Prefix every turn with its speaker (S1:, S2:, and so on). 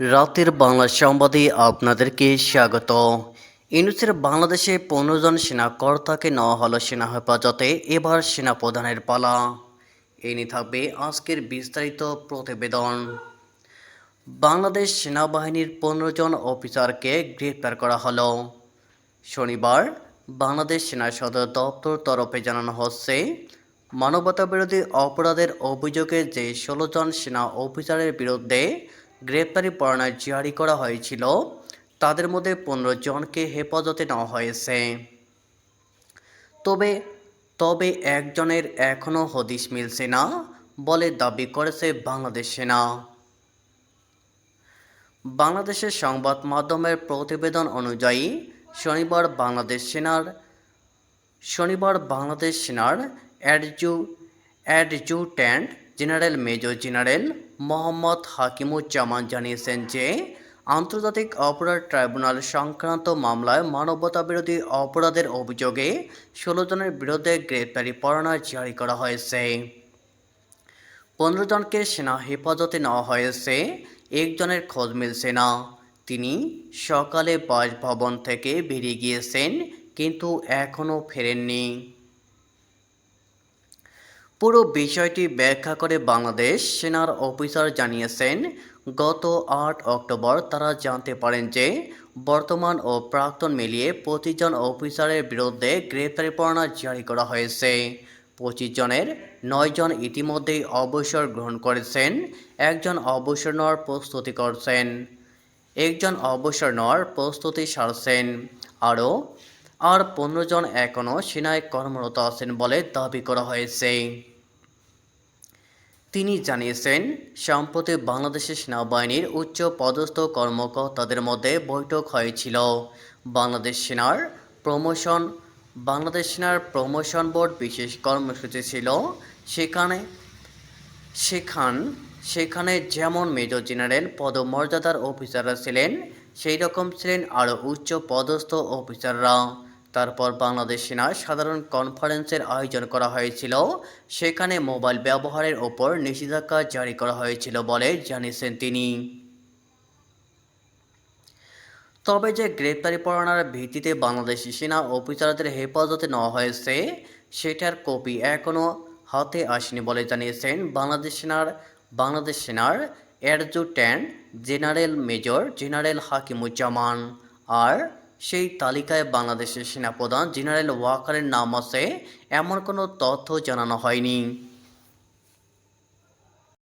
S1: রাতের বাংলা সংবাদে আপনাদেরকে স্বাগত। ইউনুসের বাংলাদেশে পনেরো জন সেনা কর্তাকে নেওয়া হলো সেনা হেফাজতে। এবার সেনা প্রধানের পালা। এ নিয়ে থাকবে আজকের বিস্তারিত প্রতিবেদন। বাংলাদেশ সেনাবাহিনীর পনেরো জন অফিসারকে গ্রেপ্তার করা হলো। শনিবার বাংলাদেশ সেনা সদর দপ্তর তরফে জানানো হচ্ছে, মানবতাবিরোধী অপরাধের অভিযোগে যে ষোলো জন সেনা অফিসারের বিরুদ্ধে গ্রেপ্তারি পরোয়ানা জারি করা হয়েছিল। তাদের মধ্যে পনেরো জনকে হেফাজতে নেওয়া হয়েছে। তবে তবে একজনের এখনও হদিশ মিলছে না বলে দাবি করেছে বাংলাদেশ সেনা। বাংলাদেশের সংবাদ মাধ্যমের প্রতিবেদন অনুযায়ী, শনিবার বাংলাদেশ সেনার, শনিবার বাংলাদেশ সেনার অ্যাডজু, adjutant general major general Mohammad Hakimuzzaman জানিয়েছেন যে, আন্তর্জাতিক অপরাধ ট্রাইব্যুনাল সংক্রান্ত মামলায় মানবতাবিরোধী অপরাধের অভিযোগে ষোলো জনের বিরুদ্ধে গ্রেপ্তারি পরোয়ানা জারি করা হয়েছে। পনেরো জনকে সেনা হেফাজতে নেওয়া হয়েছে একজনের খোঁজ মিলছে না। তিনি সকালে বাসভবন থেকে বেরিয়ে গিয়েছেন, কিন্তু এখনও ফেরেননি। পুরো বিষয়টি ব্যাখ্যা করে বাংলাদেশ সেনার অফিসার জানিয়েছেন, গত আট অক্টোবর তারা জানতে পারেন যে, বর্তমান ও প্রাক্তন মিলিয়ে পঁচিশ জন অফিসারের বিরুদ্ধে গ্রেপ্তারি পরোয়ানা জারি করা হয়েছে। পঁচিশ জনের নয় জন ইতিমধ্যেই অবসর গ্রহণ করেছেন, একজন অবসর নেওয়ার প্রস্তুতি করছেন। একজন অবসর নেওয়ার প্রস্তুতি সারছেন। আরও আর পনেরো জন এখনও সেনায় কর্মরত আছেন বলে দাবি করা হয়েছে। তিনি জানিয়েছেন, সম্প্রতি বাংলাদেশের সেনাবাহিনীর উচ্চ পদস্থ কর্মকর্তাদের মধ্যে বৈঠক হয়েছিল। বাংলাদেশ সেনার প্রমোশন, বাংলাদেশ সেনার প্রমোশন বোর্ড বিশেষ কর্মসূচি ছিল। সেখানে, সেখান, সেখানে যেমন মেজর জেনারেল পদমর্যাদার অফিসাররা ছিলেন সেই রকম ছিলেন আরও উচ্চ পদস্থ অফিসাররা। তারপর বাংলাদেশ সেনার সাধারণ কনফারেন্সের আয়োজন করা হয়েছিল। সেখানে মোবাইল ব্যবহারের ওপর নিষেধাজ্ঞা জারি করা হয়েছিল বলে জানিয়েছেন তিনি। তবে যে গ্রেপ্তারি পরোয়ানার ভিত্তিতে বাংলাদেশি সেনা অফিসারদের হেফাজতে নেওয়া হয়েছে, সেটার কপি এখনও হাতে আসেনি বলে জানিয়েছেন বাংলাদেশ সেনার বাংলাদেশ সেনার adjutant general major general Hakimuzzaman. আর সেই তালিকায় বাংলাদেশের সেনাপ্রধান জেনারেল ওয়াকারের নাম আছে এমন কোনো তথ্য জানানো হয়নি।